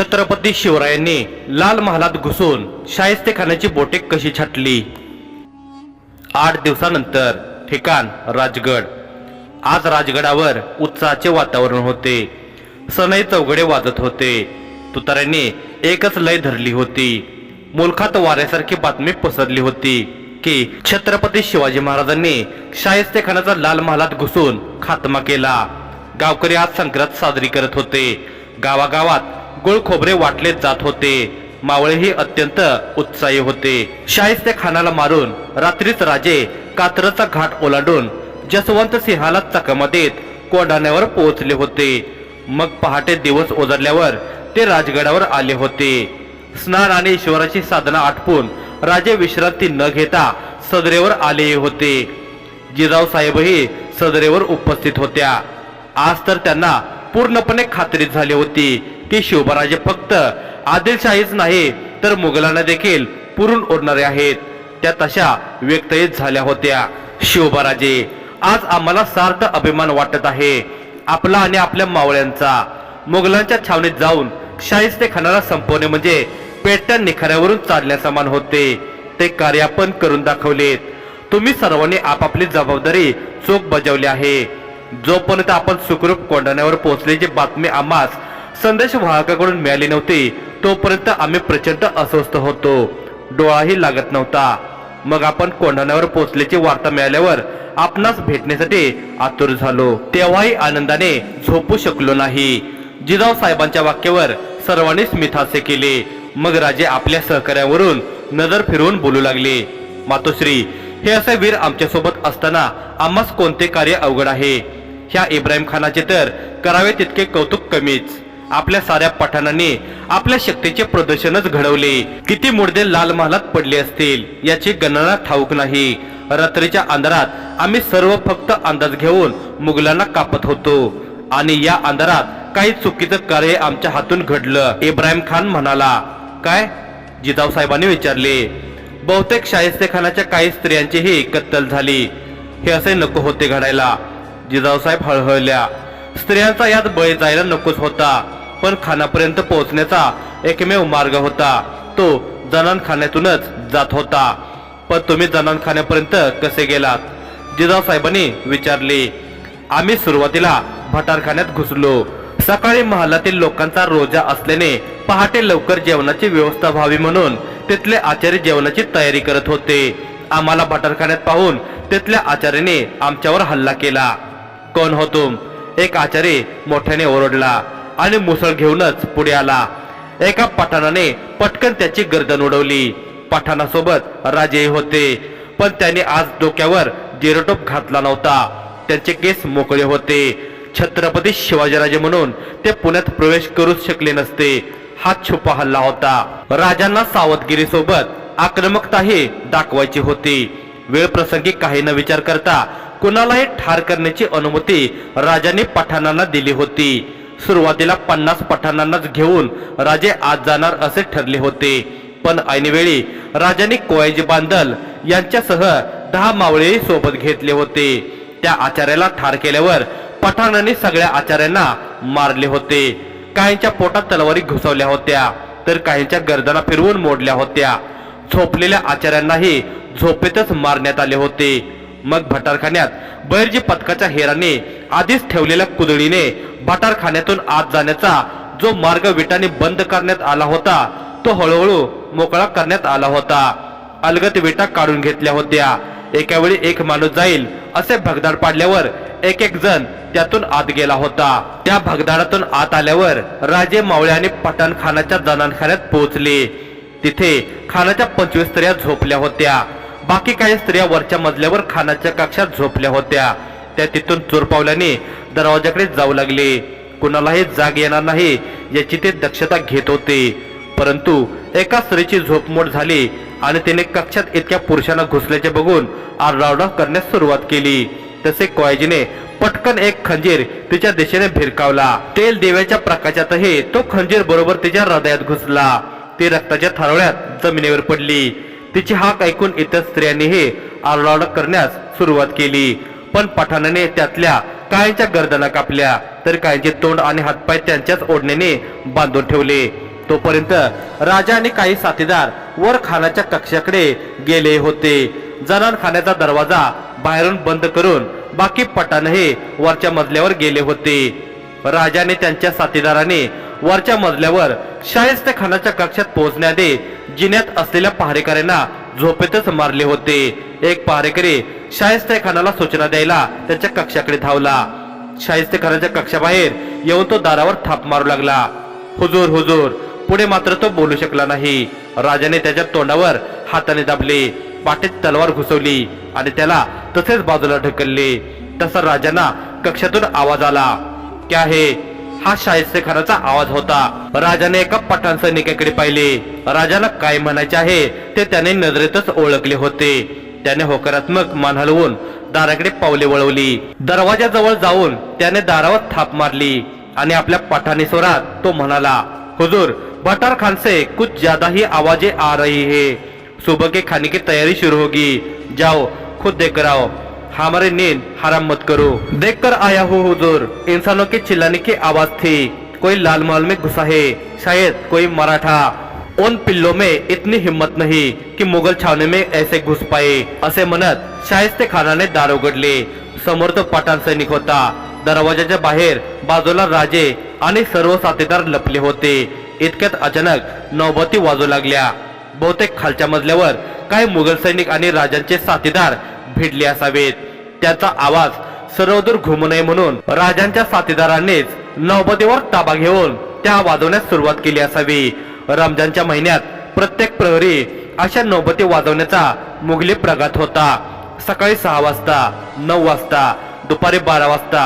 छत्रपती शिवरायांनी लाल महालात घुसून शाहिस्ते खानाची बोटे कशी छाटली? आठ दिवसानंतर ठिकाण राजगड. आज राजगडावर उत्साहाचे वातावरण होते. सनई चौघडे वाजत होते. तुतार्यांनी एकच लय धरली होती. मुलखात वाऱ्यासारखी बातमी पसरली होती की छत्रपती शिवाजी महाराजांनी शाहिस्ते खानाचा लाल महालात घुसून खात्मा केला. गावकरी आज संक्रांत साजरी करत होते. गावागावात खोबरे वाटले जात होते. मावळेही अत्यंत उत्साही होते. शाहिस्ते खानाला मारून रात्रीच राजे कात्रचा घाट ओलांडून जसवंत सिंहाला चकमा देत कोंढाण्यावर पोहोचले होते. मग पहाटे दिवस ओझरल्यावर ते राजगडावर आले होते. स्नान आणि ईश्वराची साधना आटपून राजे विश्रांती न घेता सदरेवर आले होते. जिजाऊ साहेबही सदरेवर उपस्थित होत्या. आज तर त्यांना पूर्णपणे खात्री झाली होती. की शिवबराजे फक्त आदिलशाहीच नाही तर मुघलांना देखील पुरून ओढणारे आहेत. त्या तशा व्यक्तयित झाल्या होत्या. शिवबराजे आज आम्हाला सार्थ अभिमान वाटत आहे. आपला आणि आपल्या मावळ्यांचा. मुघलांच्या छावणीत जाऊन शाहिस्ते खानाला संपवणे म्हणजे पेट्या निखाऱ्यावरून चालण्या समान होते. ते कार्य आपण करून दाखवलेत. तुम्ही सर्वांनी आपापली जबाबदारी चोख बजावली आहे. जोपर्यंत आपण सुखरूप कोंढाण्यावर पोहोचल्याची बातमी आम्हास संदेश वाहकाकडून मिळाली नव्हती. तोपर्यंत आम्ही प्रचंड अस्वस्थ होतो. डोळाही लागत नव्हता. मग आपण कोंढाण्यावर पोहोचल्याची वार्ता मिळाल्यावर आपणास भेटण्यासाठी आतुर झालो. तेव्हाही आनंदाने झोपू शकलो नाही. जिजाऊ साहेबांच्या वाक्यावर सर्वांनी स्मितहास्य केले. मग राजे आपल्या सहकार्यावरून नजर फिरवून बोलू लागले मातोश्री हे असे वीर आमच्यासोबत असताना आम्हास कोणते कार्य अवघड आहे? ह्या इब्राहिम खानाचे तर करावे तितके कौतुक कमीच. आपल्या साऱ्या पठाणांनी आपल्या शक्तीचे प्रदर्शनच घडवले. किती मुर्दे लाल महालात पडले असतील याची गणना ठाऊक नाही. रात्रीच्या अंधारात आम्ही सर्व फक्त अंदाज घेऊन मुघलांना कापत होतो. आणि या अंधारात काही चुकीचं कार्य आमच्या हातून घडलं इब्राहिम खान म्हणाला. काय? जिजाऊ साहेबांनी विचारले. बहुतेक शाहिस्ते खानाच्या काही स्त्रियांचीही कत्तल झाली. हे असे नको होते घडायला जिजाऊ साहेब हळहळल्या. स्त्रियांचा यात बळी जायला नकोच होता. पण खानापर्यंत पोहोचण्याचा एकमेव मार्ग होता. तो जनानखान्यातूनच जात होता. पण तुम्ही जनानखान्यापर्यंत कसे गेलात? जिजाऊ साहेबांनी विचारले. आम्ही सुरुवातीला भटारखान्यात घुसलो. सकाळी महालातील लोकांचा रोजा असल्याने पहाटे लवकर जेवणाची व्यवस्था व्हावी म्हणून तिथले आचार्य जेवणाची तयारी करत होते. आम्हाला भटारखान्यात पाहून तिथल्या आचार्याने आमच्यावर हल्ला केला. कोण हो तुम? एक आचार्य मोठ्याने ओरडला. आणि मुसळ घेऊनच पुढे आला. एका पठाणाने पटकन त्याची गर्दन उडवली. पठाणासोबत राजे होते पण त्याने आज डोक्यावर जिरोटोप घातला नव्हता. त्यांचे केस मोकळे होते. छत्रपती शिवाजीराजे म्हणून ते पुण्यात प्रवेश करूच शकले नसते. हा छुपा हल्ला होता. राजांना सावधगिरी सोबत आक्रमकताही दाखवायची होती. वेळ प्रसंगी काही न विचार करता कुणालाही ठार करण्याची अनुमती राजांनी पठाणांना दिली होती. सुरुवातीला पन्नास पठाणांनाच घेऊन राजे आज जाणार असे ठरले होते. पण ऐनवेळी राजांनी कोयाजी बांदल यांच्यासह दहा मावळे सोबत घेतले होते. त्या आचार्याला ठार केल्यावर पठाणांनी सगळ्या आचार्यांना मारले होते. काहींच्या पोटात तलवारी घुसवल्या होत्या तर काहींच्या गर्दना फिरवून मोडल्या होत्या. झोपलेल्या आचार्यांनाही झोपेतच मारण्यात आले होते. मग भटारखान्यात बैरजी पथकाच्या हेराने आधीच ठेवलेल्या कुदळीने भटारखान्यातून आत जाण्याचा जो मार्ग विटाने बंद करण्यात आला होता तो हळूहळू मोकळा करण्यात आला होता. अलगत विटा काढून घेतल्या होत्या. एका वेळी एक माणूस जाईल असे भगदाड पाडल्यावर एक एक जण त्यातून आत गेला होता. त्या भगदाडातून आत आल्यावर राजे मावळे आणि पठाण खानाच्या जनानखान्यात पोहोचले. तिथे खानाच्या पंचवीस स्त्रिया झोपल्या होत्या. बाकी काही स्त्रिया वरच्या मजल्यावर खानाच्या कक्षात झोपल्या होत्या. त्या तिथून चोर पावल्याने दरवाजाकडे जाऊ लागले. कुणालाही जाग येणार नाही याची ते दक्षता घेत होते. परंतु एका स्त्रीची झोपमोड झाली आणि तिने कक्षात इतक्या पुरुषांना घुसल्याचे बघून आरडाओरडा करण्यास सुरुवात केली. तसे कोयजीने पटकन एक खंजीर तिच्या दिशेने भिरकावला. तेल देव्याच्या प्रकाशातही तो खंजीर बरोबर तिच्या हृदयात घुसला. ती रक्ताच्या थारोळ्यात जमिनीवर पडली. तिची हाक ऐकून इतर स्त्रियांनीही आरडाओरडा करण्यास सुरुवात केली. पण पठाणाने त्यातल्या काहींच्या गर्दना कापल्या तर काहींचे तोंड आणि हातपाय त्यांच्याच ओढण्याने बांधून ठेवले. तोपर्यंत राजा आणि काही साथीदार वर खानाच्या कक्षाकडे गेले होते. जनान खाण्याचा दरवाजा बाहेरून बंद करून बाकी पठाणही वरच्या मजल्यावर गेले होते. राजाने त्यांच्या साथीदाराने वरच्या मजल्यावर शाहिस्त खानाच्या कक्षात पोहोचण्याआधी जिन्यात असलेल्या पहारेकऱ्यांना झोपेतच मारले होते. एक पहारेकरी शाहिस्ते खानाला सूचना द्यायला त्याच्या कक्षाकडे धावला. शाहिस्ते खानाच्या कक्षाबाहेर येऊन तो दारावर थाप मारू लागला. हुजूर हुजूर पुढे मात्र तो बोलू शकला नाही. राजाने त्याच्या तोंडावर हाताने दाबले पाठीत तलवार घुसवली आणि त्याला तसेच बाजूला ढकलले. तसा राजांना कक्षातून आवाज आला क्या हे? हा शाहिस्तेखानाचा आवाज होता. राजाने एका पठाण सैनिकाकडे पाहिले. राजाला काय म्हणायचे आहे ते त्याने नजरेतच ओळखले होते. त्याने होकारात्मक मान हलवून दाराकडे पावले वळवली. दरवाजाजवळ जाऊन त्याने दारावर थाप मारली आणि आपल्या पठाणी स्वरात तो म्हणाला हुजूर बटार खान से कुछ ज्यादा ही आवाजें आ रही है. सुबह के खाने की तैयारी शुरू होगी. जाओ खुद देख कर हमारे नींद हराम मत करो। देख कर आया हूँ हुजूर। इंसानों के चिल्लाने की आवाज थी। कोई लाल महल में घुसा है शायद कोई मराठा उन पिल्लों में इतनी हिम्मत नहीं कि मुघल छावने में ऐसे घुस पाए। असे म्हणत शाहिस्ते खानाने दार उघडले समोर तो पठाण सैनिक होता। दरवाजाच्या बाहेर बाजूला राजे आणि सर्व साथीदार लपले होते। इतक्यात अचानक नौबती वाजू लागल्या। बहुतेक खालच्या मजल्यावर काही मुघल सैनिक आणि राजांचे साथीदार फेडले असावेत. त्याचा आवाज सर्वदूर घुमू नये म्हणून राजांच्या साथीदारांनीच नौबतीवर ताबा घेऊन त्या वाजवण्यास सुरुवात केली असावी. रमजानच्या महिन्यात प्रत्येक प्रहरी अशा नौबती वाजवण्याचा मुघली प्रघात होता. सकाळी सहा वाजता नऊ वाजता दुपारी बारा वाजता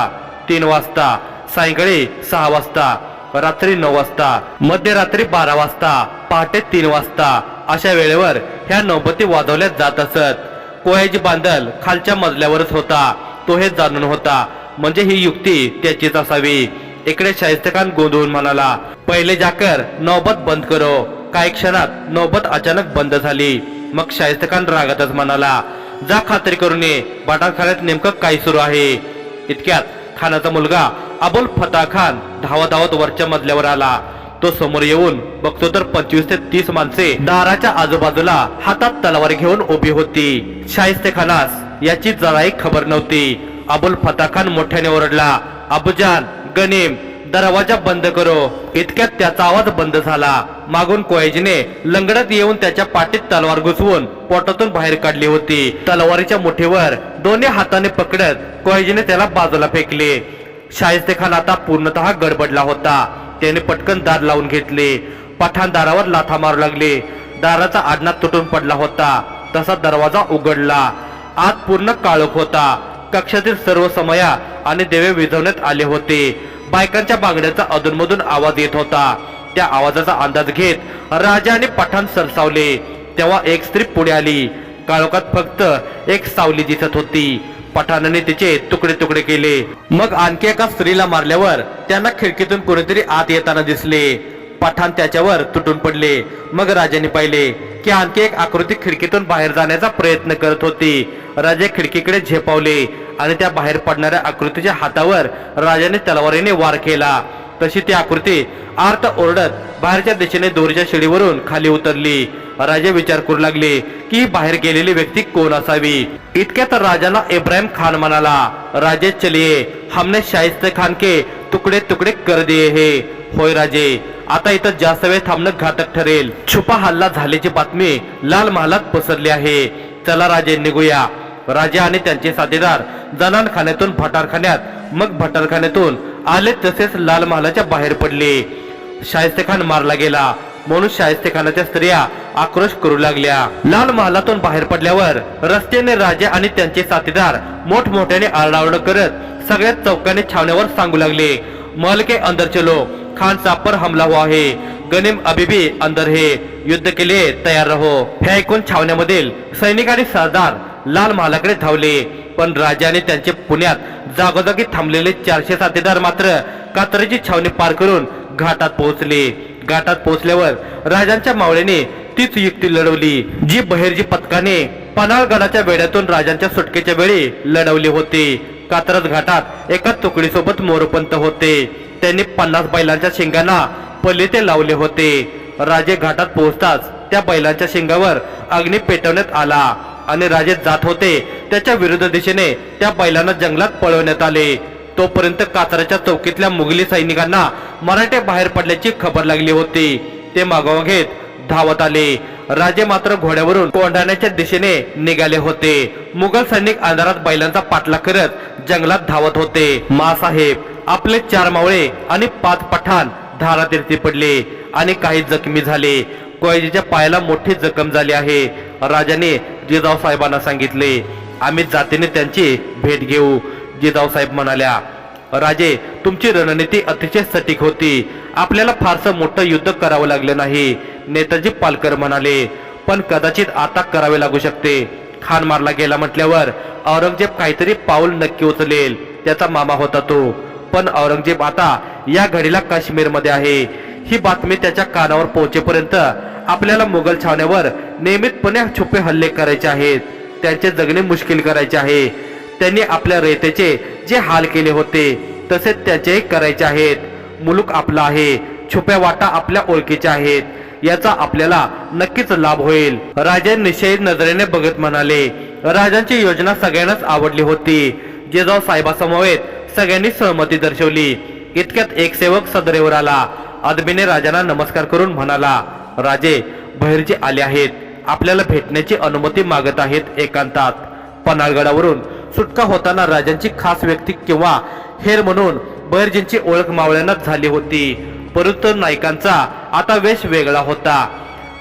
तीन वाजता सायंकाळी सहा वाजता रात्री नऊ वाजता मध्यरात्री बारा वाजता पहाटे तीन वाजता अशा वेळेवर ह्या नौबती वाजवल्या जात असत. कोयाजी बांधल खालच्या मजल्यावरच होता तो हे जाणून होता. म्हणजे ही युक्ती त्याचीच असावी. इकडे शाहिस्तखान गोंधळून म्हणाला पहिले जाकर नौबत बंद करो. काही क्षणात नौबत अचानक बंद झाली. मग शाहिस्तखान रागातच म्हणाला जा खात्री करून ये बटाखान्यात नेमकं काय सुरू आहे? इतक्यात खानाचा मुलगा अबुल फता खान धावत धावत वरच्या मजल्यावर आला. तो समोर येऊन बघतो तर पंचवीस ते तीस माणसे दाराच्या आजूबाजूला हातात तलवार घेऊन उभी होती. शाहिस्ते खानास याची जराही खबर नव्हती. अबुल फता खान मोठ्याने ओरडला अबुजान गनीम दरवाजा बंद करो. इतक्यात त्याचा आवाज बंद झाला. मागून कोयजीने लंगडत येऊन त्याच्या पाठीत तलवार घुसवून पोटातून बाहेर काढली होती. तलवारीच्या मुठीवर दोन्ही हाताने पकडत कोयजीने त्याला बाजूला फेकले. शाहिस्ते खान आता पूर्णतः गडबडला होता. त्याने पटकन दार लावून घेतले. पठाण दारावर लाथा मारू लागले. दाराचा आडनात तुटून पडला होता. तसा दरवाजा उघडला. आत पूर्ण काळोख होता. कक्षातील सर्व समया आणि देवे विझवण्यात आले होते. बायकांच्या बांगड्याचा अधूनमधून आवाज येत होता. त्या आवाजाचा अंदाज घेत राजा आणि पठाण सरसावले. तेव्हा एक स्त्री पुढे आली. काळोखात फक्त एक सावली दिसत होती. पठाणाने तिचे तुकडे तुकडे केले. मग आणखी एका स्त्रीला मारल्यावर त्यांना खिडकीतून कोणीतरी आत येताना दिसले. पठाण त्याच्यावर तुटून पडले. मग राजाने पाहिले की आणखी एक आकृती खिडकीतून बाहेर जाण्याचा प्रयत्न करत होती. राजे खिडकीकडे झेपावले आणि त्या बाहेर पडणाऱ्या आकृतीच्या हातावर राजाने तलवारीने वार केला. तशी ती आकृती आर्त ओरडत बाहेरच्या दिशेने दोरीच्या शिडीवरून खाली उतरली. राजे विचार करू लागले की ही बाहेर गेलेली व्यक्ती कोण असावी? इतक्यात राजाला इब्राहिम खान म्हणाला राजे चलिये. हमने शाहिस्ते खान के तुकडे तुकडे कर दिए हे. होय राजे. आता इथं जास्त वेळ थांबणं घातक ठरेल. छुपा हल्ला झाल्याची बातमी लाल महालात पसरली आहे. चला राजे निघूया. राजे आणि त्यांचे साथीदार जनान खाण्यातून भटारखान्यात मग भटारखान्यातून आले तसेच लाल महालाच्या बाहेर पडले. शाहिस्ते खान मारला गेला. म्हणून शाहिस्ते खानाच्या स्त्रिया आक्रोश करू लागल्या. लाल महालातून बाहेर पडल्यावर रस्त्याने राजे आणि त्यांचे साथीदार मोठमोठ्याने आरडाओरड करत सगळ्यात चौकाने छावण्यावर सांगू लागले. महल के अंदर चलो खान पर हमला हुआ है. गनीम अभी अंदर हे. युद्ध के लिए तयार रहो. हे ऐकून छावण्यामधील सैनिक आणि सरदार लाल महालाकडे धावले. पण राजाने त्यांचे पुण्यात जागोजागी थांबलेले चारशे साथीदार मात्र कातरीची छावणी पार करून घाटात पोहोचले. घाटात पोहोचल्यावर राजांच्या मावळ्याने तीच युक्ती लढवली जी बहिर्जी पथकाने पन्हाळगडाच्या वेड्यातून राजांच्या सुटकेच्या वेळी लढवली होती. कात्रज घाटात एका तुकडीसोबत मोरपंत होते. त्यांनी पन्नास बैलांच्या शिंगांना पलिते ते लावले होते. राजे घाटात पोहोचताच त्या बैलांच्या शिंगावर अग्नी पेटवण्यात आला आणि राजे जात होते. त्याच्या विरुद्ध दिशेने त्या बैलांना जंगलात पळवण्यात आले. तोपर्यंत कातराच्या चौकीतल्या मुघली सैनिकांना मराठे बाहेर पडल्याची खबर लागली होती. ते मागोवा घेत धावत आले. राजे मात्र घोड्यावरून कोंढाण्याच्या दिशेने निघाले होते. मुघल सैनिक अंधारात बैलांचा पाठला करत जंगलात धावत होते. मासाहेब आपले चार मावळे आणि पाच पठाण धारातीर्थी पडले आणि काही जखमी झाले. कोयजीच्या पायाला मोठी जखम झाली आहे. राजाने जिजाऊ साहेबांना सांगितले आम्ही जातीने त्यांची भेट घेऊ जिजाऊ साहेब म्हणाल्या. राजे तुमची रणनीती अतिशय सटीक होती. आपल्याला फारसं मोठं युद्ध करावं लागलं नाही. नेताजी पालकर म्हणाले पण कदाचित आता करावे लागू शकते. खान मारला गेला म्हटल्यावर औरंगजेब काहीतरी पाऊल नक्की उचलेल त्याचा मामा होता तो. पण औरंगजेब आता या घडीला काश्मीरमध्ये आहे. ही बातमी त्याच्या कानावर पोहोचेपर्यंत आपल्याला मुघल छावण्यावर नियमितपणे छुपे हल्ले करायचे आहेत. त्यांचे जगणे मुश्किल करायचे आहे. त्यांनी आपल्या रयतेचे जे हाल केले होते तसेच त्याचेही करायचे आहेत. मुलूक आपला आहे छुप्या वाटा आपल्या ओळखीच्या आहेत याचा आपल्याला नक्कीच लाभ होईल. राजे निश्चयित नजरेने बघत म्हणाले राजांची योजना सगळ्यांनाच आवडली होती. जेजाऊ साहेबासमवेत सगळ्यांनी सहमती दर्शवली. इतक्यात एक सेवक सदरेवर आला. अदबीने राजांना नमस्कार करून म्हणाला राजे बहिरजी आले आहेत. आपल्याला भेटण्याची अनुमती मागत आहेत एकांतात. पन्हाळगडावरून सुटका होताना राजांची खास व्यक्ती किंवा हेर म्हणून बहिर्जींची ओळख मावळ्यांनाच झाली होती. परंतु नायकांचा आता वेश वेगळा होता.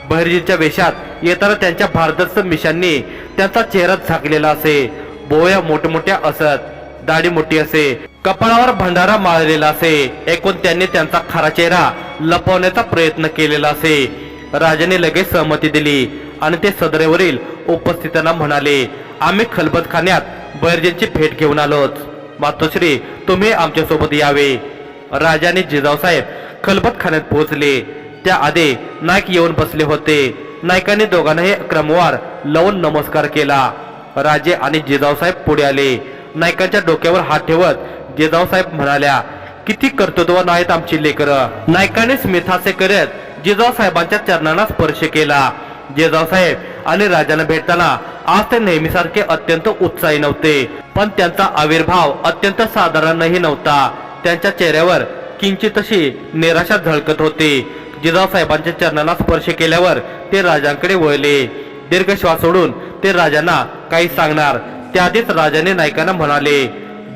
बहिर्जींच्या वेशात येताना त्यांच्या भारदस्त मिशांनी त्यांचा चेहरा झाकलेला असे. बोया मोठमोठ्या असत दाढी मोठी असे. कपाळावर भंडारा माळलेला असे. एकूण त्यांनी त्यांचा खरा चेहरा लपवण्याचा प्रयत्न केलेला असे. राजाने लगेच सहमती दिली आणि ते सदरेवरील उपस्थितांना म्हणाले आम्ही खलबतखान्यात बैरजेंची भेट घेऊन आलोच मातोश्री तुम्ही आमच्यासोबत यावे. राजाने जिजाऊसाहेब खलबतखान्यात पोहोचले. त्या आधी नाईक येऊन बसले होते. नायकाने दोघांनाही क्रमवार लावून नमस्कार केला. राजे आणि जिजाऊसाहेब पुढे आले. नायकांच्या डोक्यावर हात ठेवत जिजाऊसाहेब म्हणाल्या किती कर्तृत्व नाहीत आमची लेकर. नायकाने स्मिथासे करत जिजाऊसाहेबांच्या चरणांना स्पर्श केला. जिजाऊसाहेब आणि राजांना भेटताना आज ते नेहमीसारखे अत्यंत उत्साही नव्हते. पण त्यांचा आविर्भाव अत्यंत साधारणही नव्हता. त्यांच्या चेहऱ्यावर किंचितशी निराशा झळकत होती. जिजाऊ चरणाला चरणांना स्पर्श केल्यावर ते राजांकडे वळले. दीर्घ श्वास सोडून ते राजांना काही सांगणार. त्याआधीच राजाने नायकांना म्हणाले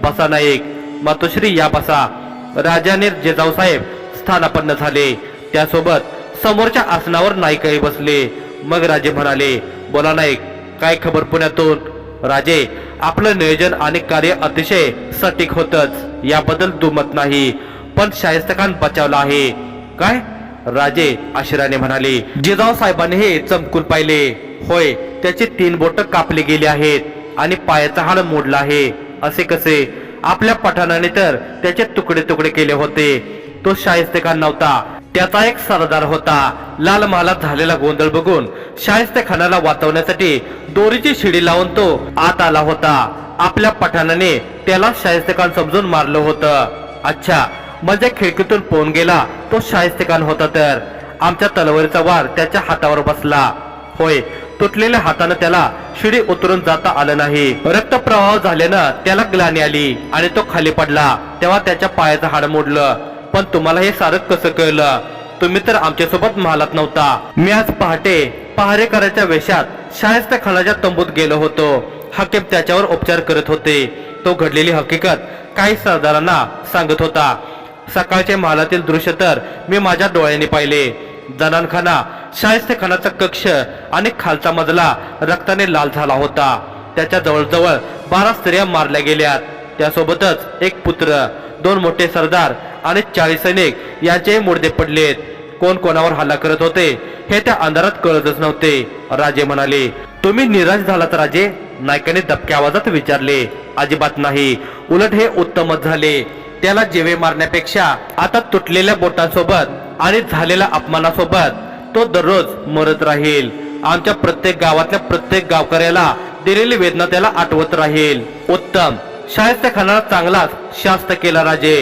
बसा नाईक मातोश्री या बसा. राजाने जिजाऊसाहेब स्थानापन्न झाले. त्यासोबत समोरच्या आसनावर नायकही बसले. मग राजे म्हणाले बोला नाईक काय खबर पुण्यातून? राजे आपलं नियोजन आणि कार्य अतिशय सटीक होतच याबद्दल दुमत नाही पण शाहिस्तखान बचावला आहे. काय? राजे आशिराने म्हणाले जिजाऊ साहेबांनी हे चमकून पाहिले. होय त्याची तीन बोट कापली गेली आहेत आणि पायाचा हाड मोडला आहे. असे कसे? आपल्या पठाणाने तर त्याचे तुकडे तुकडे केले होते. तो शाहिस्तेखान नव्हता. त्याचा एक सरदार होता. लाल महालात झालेला गोंधळ बघून शाहिस्ते खानाला वाचवण्यासाठी दोरीची शिडी लावून तो आत आला होता. आपल्या पठाणाने त्याला शाहिस्ते खान समजून मारलं होतं. अच्छा म्हणजे खिडकीतून पोहून गेला तो शाहिस्ते खान होता तर. आमच्या तलवारीचा वार त्याच्या हातावर बसला. होय तुटलेल्या हातानं त्याला शिडी उतरून जाता आलं नाही. रक्तप्रवाह झाल्यानं त्याला ग्लानी आली आणि तो खाली पडला. तेव्हा त्याच्या पायाचं हाड मोडलं. पण तुम्हाला हे सारं कसं कळलं? तुम्ही तर आमच्यासोबत महालात नव्हता. मी आज पहाटे पहारेकराच्या वेशात शाहिस्त खानाच्या तंबूत गेलो होतो. हकीम त्याच्यावर उपचार करत होते. तो घडलेली हकीकत काही सरदारांना सांगत होता. सकाळचे महालातील दृश्य तर मी माझ्या डोळ्यांनी पाहिले. जनानखाना शाहिस्तखानाचा कक्ष आणि खालचा मजला रक्ताने लाल झाला होता. त्याच्या जवळजवळ बारा स्त्रिया मारल्या गेल्यात. त्यासोबतच एक पुत्र दोन मोठे सरदार आणि चाळीस सैनिक यांचेही मुडदे पडलेत. कोण कोणावर हल्ला करत होते हे त्या अंधारात कळतच नव्हते. राजे म्हणाले तुम्ही निराश झालात राजे. नायकाने दबक्या आवाजात विचारले अजिबात नाही. उलट हे उत्तमच झाले. त्याला जेवे मारण्यापेक्षा आता तुटलेल्या बोटांसोबत आणि झालेल्या अपमानासोबत तो दररोज मरत राहील. आमच्या प्रत्येक गावातल्या प्रत्येक गावकऱ्याला दिलेली वेदना त्याला आठवत राहील. उत्तम. शाहिस्ते खानाला चांगलाच शास्त केला राजे.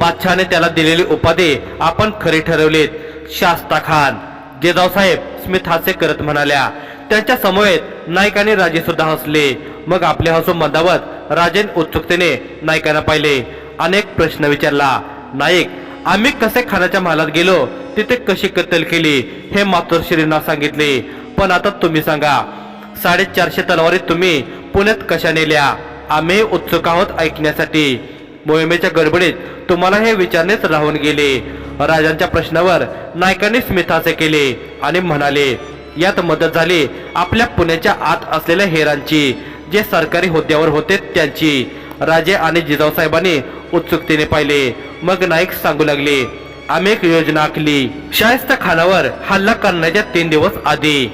बादशहाने त्याला दिलेली उपाधी आपण खरी ठरवलीत. शास्ता खान जेजावसाहेब स्मित हास्य करत म्हणाल्या त्यांच्या समवेत नायकाने राजे सुद्धा हसले. मग आपले हसू मंदावत राजेन उत्सुकतेने नायकांना पाहिले. अनेक प्रश्न विचारला नाईक आम्ही कसे खानाच्या महालात गेलो? तिथे कशी कत्तल केली? हे मातोश्रींना सांगितले. पण आता तुम्ही सांगा. साडेचारशे तलवारी तुम्ही पुण्यात कशा नेल्या आम्ही उत्सुक आहोत ऐकण्यासाठी. मोहिमेच्या गडबडीत तुम्हाला हे विचारणेच राहून गेले. राजांच्या प्रश्नावर नायकांनी स्मिताचे केले आणि म्हणाले यात मदत झाली आपल्या पुण्याच्या आत असलेल्या हेरांची जे सरकारी हुद्द्यावर होते त्यांची. राजे आणि जिजाऊसाहेबांनी उत्सुकतेने पाहिले. मग नाईक सांगू लागले आम्ही एक योजना आखली. शाहिस्ता खानावर हल्ला करण्याच्या तीन दिवस आधी.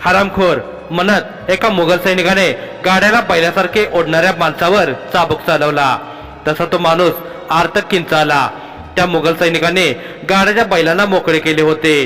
हरामखोर म्हणत एका मुघल सैनिकाने गाड्याला पहिल्यासारखे ओढणाऱ्या माणसावर चाबूक चालवला. तसा तो माणूस आर्त किंचाला त्या मुघल सैनिकाने गाड्याच्या बैलांना मोकळे केले होते.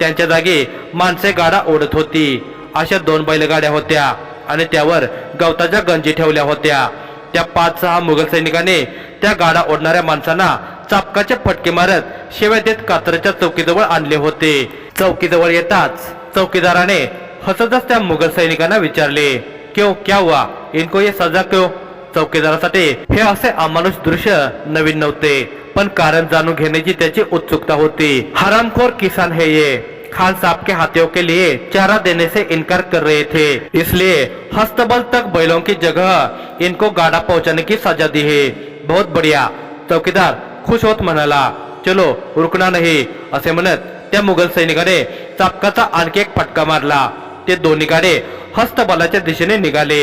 त्यांच्या जागी माणसे गाडा ओढत होती. अशा दोन बैलगाड्या होत्या आणि त्यावर गवताच्या गंजी ठेवल्या होत्या. त्या पाच सहा मुघल सैनिकाने त्या गाडा ओढणाऱ्या माणसांना चापकाचे फटके मारत शेव्या देत कात्रच्या चौकीजवळ आणले होते. चौकीजवळ येताच चौकीदाराने हसतच त्या मुघल सैनिकांना विचारले क्यों क्या हुआ? इनको ये सजा क्यों? चौकीदारासाठी? हे असे अमानुष दृश्य नवीन नव्हते पण कारण जाणून घेण्याची त्याची उत्सुकता होती. हरामखोर किसान है ये. खान साहब के हाथियों के लिए चारा देने से इनकार कर रहे थे. इसलिए हस्तबल तक बैलों की जगह इनको गाड़ा पहुंचाने की सजा दी है। बहुत बढ़िया। चौकीदार खुश होत म्हणाला चलो रुकना नाही असे म्हणत त्या मुघल सैनिकाने चापकाचा आणखी एक फटका मारला. ते दोन्ही गाडे हस्तबलाच्या दिशेने निघाले.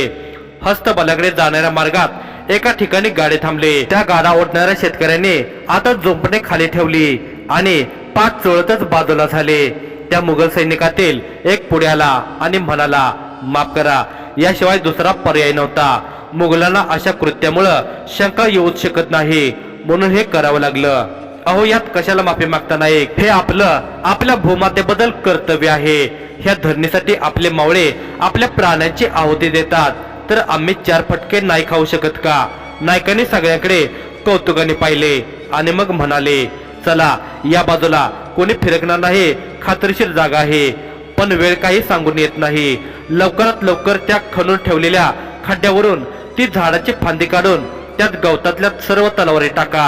हस्तबलाकडे जाणाऱ्या मार्गात एका ठिकाणी गाडी थांबले. त्या गाडा ओढणाऱ्या शेतकऱ्यांनी आता जोंपणे खाली ठेवली आणि पाच चोळतच बाजूला झाले. त्या मुघल सैनिकातील एक पुढे आला आणि म्हणाला माफ करा याशिवाय दुसरा पर्याय नव्हता. मुघलांना अशा कृत्यामुळं शंका येऊच शकत नाही. म्हणून हे करावं लागलं. अहो यात कशाला माफी मागता नाही हे आपलं आपल्या भूमातेबद्दल कर्तव्य आहे. ह्या धरणीसाठी आपले मावळे आपल्या प्राण्यांची आहुती देतात. तर आम्ही चार फटके नाही खाऊ शकत का? नायकाने सगळ्यांकडे कौतुकाने पाहिले आणि मग म्हणाले चला या बाजूला कोणी फिरकणार नाही खात्रीशीर जागा आहे. पण वेळ काही सांगून येत नाही. लवकरात लवकर त्या खणून ठेवलेल्या खड्ड्यावरून ती झाडाची फांदी काढून त्यात गवतातल्या सर्व तलवारी टाका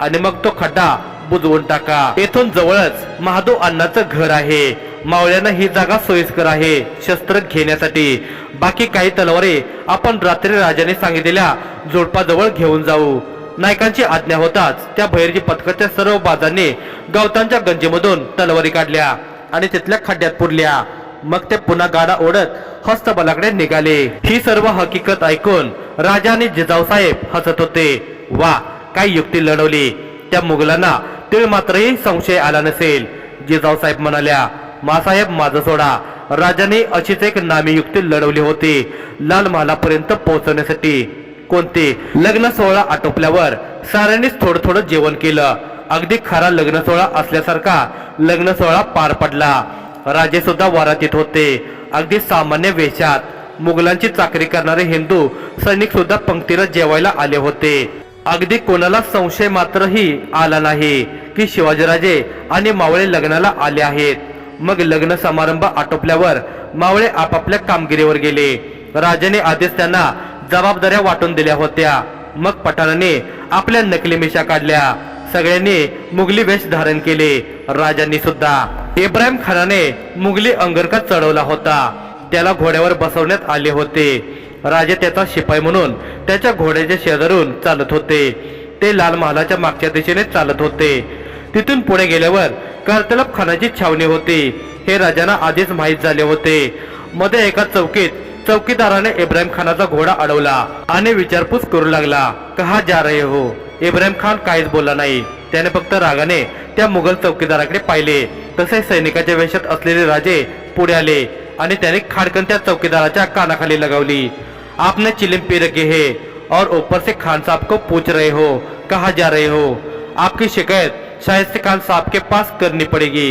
आणि मग तो खड्डा बुजवून टाका. येथून जवळच महादो अण्णाचं घर आहे. मावळ्यांना ही जागा सोयीस्कर आहे शस्त्र घेण्यासाठी. बाकी काही तलवारी आपण रात्री राजाने सांगितलेल्या जोडपाजवळ घेऊन जाऊ. नायकांची आज्ञा होताच त्या भैरजी पथकाच्या सर्व बाजांनी गवतांच्या गंजीमधून तलवारी काढल्या आणि तिथल्या खड्ड्यात पुरल्या. मग ते पुन्हा गाडा ओढत हस्तबलाकडे निघाले. ही सर्व हकीकत ऐकून राजा आणि जिजाऊ साहेब हसत होते. वा काय युक्ती लढवली. त्या मुघलांना तिळ मात्रही संशय आला नसेल. जिजाऊसाहेब म्हणाल्या मासाहेब माझं सोडा. राजाने अशीच एक नामी युक्ती लढवली होती लाल महालापर्यंत पोहोचवण्यासाठी. कोणते? लग्न सोहळा आटोपल्यावर साऱ्यांनीच थोडं थोडं जेवण केलं. अगदी खरा लग्न सोहळा असल्यासारखा लग्न सोहळा पार पडला. राजे सुद्धा वरातीत होते. अगदी सामान्य वेशात. मुघलांची चाकरी करणारे हिंदू सैनिक सुद्धा पंक्तीला जेवायला आले होते. अगदी कोणाला संशय मात्रही आला नाही. की शिवाजीराजे आणि मावळे लग्नाला आले आहेत. मग लग्न समारंभ आटोपल्यावर मावळे आपापल्या कामगिरीवर गेले. राजाने आधीच त्यांना जबाबदाऱ्या वाटून दिल्या होत्या. मग पठाणाने आपल्या नकली मिशा काढल्या. सगळ्यांनी मुघली वेश धारण केले. राजांनी सुद्धा इब्राहिम खानाने मुघली अंगरखा चढवला होता. त्याला घोड्यावर बसवण्यात आले होते. राजे त्याचा शिपाई म्हणून त्याच्या घोड्याच्या शेजारून चालत होते. ते लाल महालाच्या मागच्या दिशेने चालत होते. तिथून पुढे गेल्यावर करतलब खानाची छावणी होती. हे राजांना आधीच माहीत झाले होते. मध्ये एका चौकीत चौकीदाराने इब्राहिम खानाचा घोडा अडवला आणि विचारपूस करू लागला कहा जा रहे हो? इब्राहिम खान काहीच बोलला नाही. त्याने फक्त रागाने त्या मुघल चौकीदाराकडे पाहिले. तसे सैनिकाच्या वेशात असलेले राजे पुढे आले आणि त्याने खाडकन त्या चौकीदाराच्या कानाखाली लगावली. आपने चिलिम पी रखी है और ऊपर से खान साहब को पूछ रहे हो कहा जा रहे हो? आपकी शिकायत शाहिस्त खान साहब के पास करनी पड़ेगी.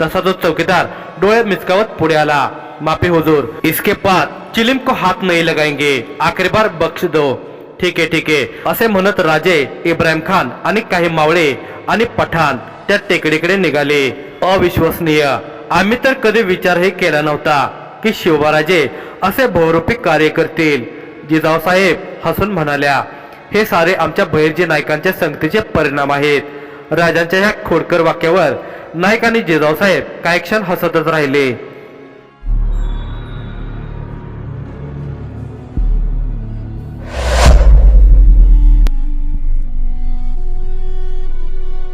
तसा तो चौकीदार डोळे मिचकावत पुढे आला. माफी हुजूर इसके बाद चिलिम को हाथ नहीं लगाएंगे. आखिरी बार बख्श दो. ठीक आहे ठीक आहे असे म्हणत राजे इब्राहिम खान आणि काही मावळे आणि पठाण त्या टेकडीकडे निघाले. अविश्वसनीय. आम्ही तर कधी विचारही केला नव्हता की शिवबाराजे असे बहुरूपी कार्य करतील. जिजाऊ साहेब हसून म्हणाल्या हे सारे आमच्या बहिर्जी नायकांच्या संगतीचे परिणाम आहेत. राजांच्या ह्या खोडकर वाक्यावर नाईक आणि जिजाऊ साहेब काही क्षण हसतच राहिले?